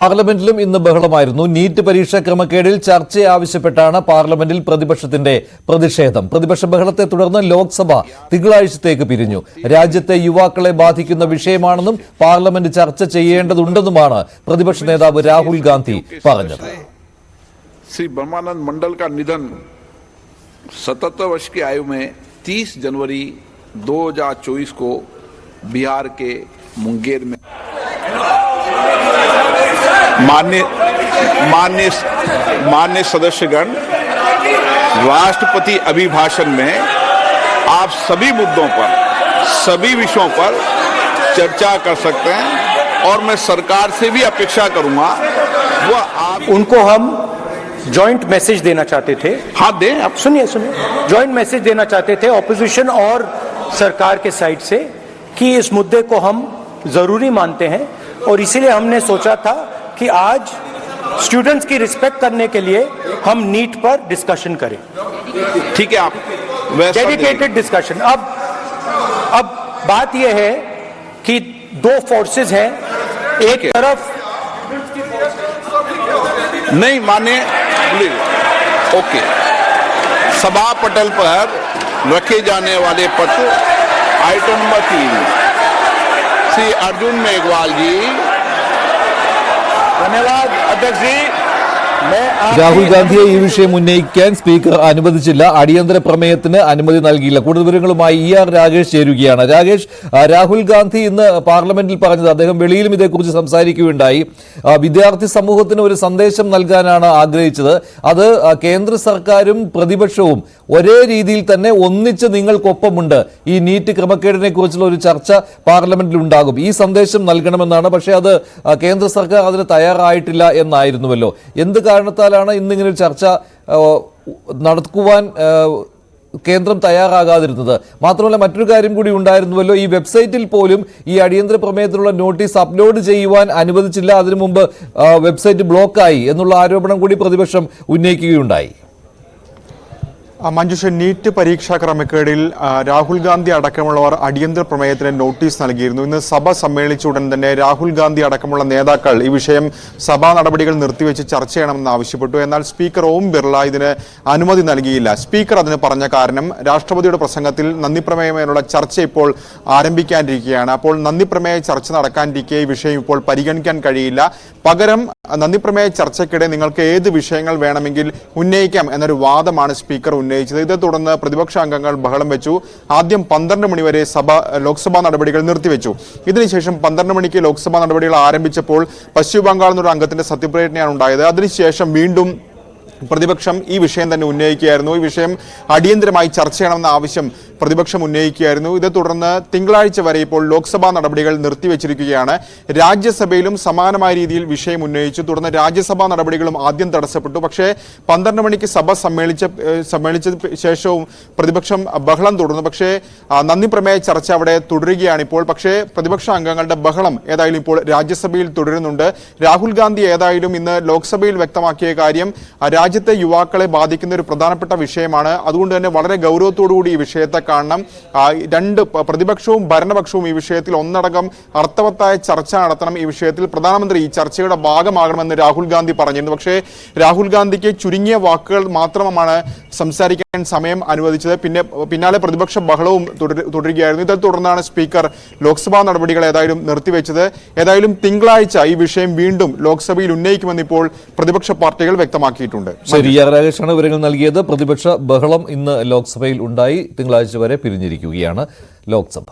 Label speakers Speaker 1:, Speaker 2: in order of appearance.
Speaker 1: പാർലമെന്റിലും ഇന്ന് ബഹളമായിരുന്നു. നീറ്റ് പരീക്ഷാ ക്രമക്കേടിൽ ചർച്ച ആവശ്യപ്പെട്ടാണ് പാർലമെന്റിൽ പ്രതിപക്ഷത്തിന്റെ പ്രതിഷേധം. പ്രതിപക്ഷ ബഹളത്തെ തുടർന്ന് ലോക്സഭ തിങ്കളാഴ്ചത്തേക്ക് പിരിഞ്ഞു. രാജ്യത്തെ യുവാക്കളെ ബാധിക്കുന്ന വിഷയമാണെന്നും പാർലമെന്റ് ചർച്ച ചെയ്യേണ്ടതുണ്ടെന്നുമാണ് പ്രതിപക്ഷ നേതാവ് രാഹുൽ ഗാന്ധി പറഞ്ഞത്.
Speaker 2: ശ്രീ ബ്രഹ്മാനന്ദ് മണ്ഡൽ കാ നിധൻ സത്തത്ത വർഷ തീസ് ജനുവരി ദോ ഹജാർ ചോയ്സ് കോ ബിഹാർ കെ മുംഗേർ മേ मान्य मान्य मान्य सदस्यगण राष्ट्रपति अभिभाषण में आप सभी मुद्दों पर सभी विषयों पर चर्चा कर सकते हैं और मैं सरकार से भी अपेक्षा करूँगा वो आप
Speaker 3: उनको हम जॉइंट मैसेज देना चाहते थे।
Speaker 2: हाँ दें आप।
Speaker 3: सुनिए सुनिए। जॉइंट मैसेज देना चाहते थे ऑपोजिशन और सरकार के साइड से कि इस मुद्दे को हम ज़रूरी मानते हैं और इसीलिए हमने सोचा था कि आज स्टूडेंट्स की रिस्पेक्ट करने के लिए हम नीट पर डिस्कशन करें।
Speaker 2: ठीक है आप
Speaker 3: डेडिकेटेड डिस्कशन अब अब बात यह है कि दो फोर्सेस हैं। एक
Speaker 2: है।
Speaker 3: तरफ़
Speaker 2: नहीं माने ओके। सभा पटल पर रखे जाने वाले पत्र आइटम नंबर तीन। श्री अर्जुन मेघवाल जी
Speaker 3: Lamelado, Adagzi,
Speaker 1: രാഹുൽ ഗാന്ധിയെ ഈ വിഷയം ഉന്നയിക്കാൻ സ്പീക്കർ അനുവദിച്ചില്ല. അടിയന്തര പ്രമേയത്തിന് അനുമതി നൽകിയില്ല. കൂടുതൽ വിവരങ്ങളുമായി ഇ ആർ രാകേഷ് ചേരുകയാണ്. രാകേഷ് രാഹുൽ ഗാന്ധി ഇന്ന് പാർലമെന്റിൽ പറഞ്ഞത് അദ്ദേഹം വെളിയിലും ഇതേക്കുറിച്ച് സംസാരിക്കുകയുണ്ടായി. വിദ്യാർത്ഥി സമൂഹത്തിന് ഒരു സന്ദേശം നൽകാനാണ് ആഗ്രഹിച്ചത്. അത് കേന്ദ്ര സർക്കാരും പ്രതിപക്ഷവും ഒരേ രീതിയിൽ തന്നെ ഒന്നിച്ച് നിങ്ങൾക്കൊപ്പമുണ്ട്. ഈ നീറ്റ് ക്രമക്കേടിനെ കുറിച്ചുള്ള ഒരു ചർച്ച പാർലമെന്റിൽ ഉണ്ടാകും ഈ സന്ദേശം നൽകണമെന്നാണ്. പക്ഷേ അത് കേന്ദ്ര സർക്കാർ അതിന് തയ്യാറായിട്ടില്ല എന്നായിരുന്നുവല്ലോ. എന്ത് കാരണത്താലാണ് ഇന്നിങ്ങനെ ഒരു ചർച്ച നടക്കുവാൻ കേന്ദ്രം തയ്യാറാകാതിരുന്നത്. മാത്രമല്ല മറ്റൊരു കാര്യം കൂടി ഉണ്ടായിരുന്നുവല്ലോ. ഈ വെബ്സൈറ്റിൽ പോലും ഈ അടിയന്തര പ്രമേയത്തിലുള്ള നോട്ടീസ് അപ്ലോഡ് ചെയ്യുവാൻ അനുവദിച്ചില്ല. അതിനു മുമ്പ് വെബ്സൈറ്റ് ബ്ലോക്കായി എന്നുള്ള ആരോപണം കൂടി പ്രതിപക്ഷം ഉന്നയിക്കുകയുണ്ടായി.
Speaker 4: മഞ്ജുഷ നീറ്റ് പരീക്ഷാ ക്രമക്കേടിൽ രാഹുൽ ഗാന്ധി അടക്കമുള്ളവർ അടിയന്തര പ്രമേയത്തിന് നോട്ടീസ് നൽകിയിരുന്നു. ഇന്ന് സഭ സമ്മേളിച്ച ഉടൻ തന്നെ രാഹുൽ ഗാന്ധി അടക്കമുള്ള നേതാക്കൾ ഈ വിഷയം സഭാ നടപടികൾ നിർത്തിവെച്ച് ചർച്ച ചെയ്യണമെന്ന് ആവശ്യപ്പെട്ടു. എന്നാൽ സ്പീക്കർ ഓം ബിർള ഇതിന് അനുമതി നൽകിയില്ല. സ്പീക്കർ അതിന് പറഞ്ഞ കാരണം രാഷ്ട്രപതിയുടെ പ്രസംഗത്തിൽ നന്ദി പ്രമേയമേലുള്ള ചർച്ച ഇപ്പോൾ ആരംഭിക്കാനിരിക്കുകയാണ്. അപ്പോൾ നന്ദി പ്രമേയ ചർച്ച നടക്കാനിരിക്കെ ഈ വിഷയം ഇപ്പോൾ പരിഗണിക്കാൻ കഴിയില്ല. പകരം നന്ദി പ്രമേയ ചർച്ചയ്ക്കിടെ നിങ്ങൾക്ക് ഏത് വിഷയങ്ങൾ വേണമെങ്കിൽ ഉന്നയിക്കാം എന്നൊരു വാദമാണ് സ്പീക്കർ ഉന്നയിച്ചത്. ഇതേ തുടർന്ന് പ്രതിപക്ഷ അംഗങ്ങൾ ബഹളം വെച്ചു. ആദ്യം പന്ത്രണ്ട് മണിവരെ സഭ ലോക്സഭാ നടപടികൾ നിർത്തിവെച്ചു. ഇതിനുശേഷം പന്ത്രണ്ട് മണിക്ക് ലോക്സഭാ നടപടികൾ ആരംഭിച്ചപ്പോൾ പശ്ചിമ ബംഗാളിൽ നിന്നൊരു അംഗത്തിന്റെ സത്യപ്രതിജ്ഞയാണ് ഉണ്ടായത്. അതിനുശേഷം വീണ്ടും പ്രതിപക്ഷം ഈ വിഷയം തന്നെ ഉന്നയിക്കുകയായിരുന്നു. ഈ വിഷയം അടിയന്തരമായി ചർച്ച ചെയ്യണമെന്ന ആവശ്യം പ്രതിപക്ഷം ഉന്നയിക്കുകയായിരുന്നു. ഇതേ തുടർന്ന് തിങ്കളാഴ്ച വരെ ഇപ്പോൾ ലോക്സഭാ നടപടികൾ നിർത്തിവെച്ചിരിക്കുകയാണ്. രാജ്യസഭയിലും സമാനമായ രീതിയിൽ വിഷയം ഉന്നയിച്ചു. തുടർന്ന് രാജ്യസഭാ നടപടികളും ആദ്യം തടസ്സപ്പെട്ടു. പക്ഷേ പന്ത്രണ്ട് മണിക്ക് സഭ സമ്മേളിച്ച സമ്മേളിച്ച ശേഷവും പ്രതിപക്ഷം ബഹളം തുടർന്നു. പക്ഷേ നന്ദി പ്രമേയ ചർച്ച അവിടെ തുടരുകയാണ് ഇപ്പോൾ. പക്ഷേ പ്രതിപക്ഷ അംഗങ്ങളുടെ ബഹളം ഏതായാലും ഇപ്പോൾ രാജ്യസഭയിൽ തുടരുന്നുണ്ട്. രാഹുൽ ഗാന്ധി ഏതായാലും ഇന്ന് ലോക്സഭയിൽ വ്യക്തമാക്കിയ കാര്യം രാജ്യത്തെ യുവാക്കളെ ബാധിക്കുന്ന ഒരു പ്രധാനപ്പെട്ട വിഷയമാണ്. അതുകൊണ്ട് തന്നെ വളരെ ഗൗരവത്തോടുകൂടി ഈ വിഷയത്തെ കാണണം. രണ്ട് പ്രതിപക്ഷവും ഭരണപക്ഷവും ഈ വിഷയത്തിൽ ഒന്നടങ്കം അർത്ഥവത്തായ ചർച്ച നടത്തണം ഈ വിഷയത്തിൽ. പ്രധാനമന്ത്രി ഈ ചർച്ചയുടെ ഭാഗമാകണമെന്ന് രാഹുൽ ഗാന്ധി പറഞ്ഞിരുന്നു. പക്ഷേ രാഹുൽ ഗാന്ധിക്ക് ചുരുങ്ങിയ വാക്കുകൾ മാത്രമാണ് സംസാരിക്കാൻ സമയം അനുവദിച്ചത്. പിന്നെ പിന്നാലെ പ്രതിപക്ഷ ബഹളവും തുടരുകയായിരുന്നു. ഇതേ തുടർന്നാണ് സ്പീക്കർ ലോക്സഭാ നടപടികൾ ഏതായാലും നിർത്തിവെച്ചത്. ഏതായാലും തിങ്കളാഴ്ച ഈ വിഷയം വീണ്ടും ലോക്സഭയിൽ ഉന്നയിക്കുമെന്ന് ഇപ്പോൾ പ്രതിപക്ഷ പാർട്ടികൾ വ്യക്തമാക്കിയിട്ടുണ്ട്.
Speaker 1: ശരി രാകേഷാണ് വിവരങ്ങൾ നൽകിയത്. പ്രതിപക്ഷ ബഹളം ഇന്ന് ലോക്സഭയിൽ ഉണ്ടായി. തിങ്കളാഴ്ച വരെ പിരിഞ്ഞിരിക്കുകയാണ് ലോക്സഭ.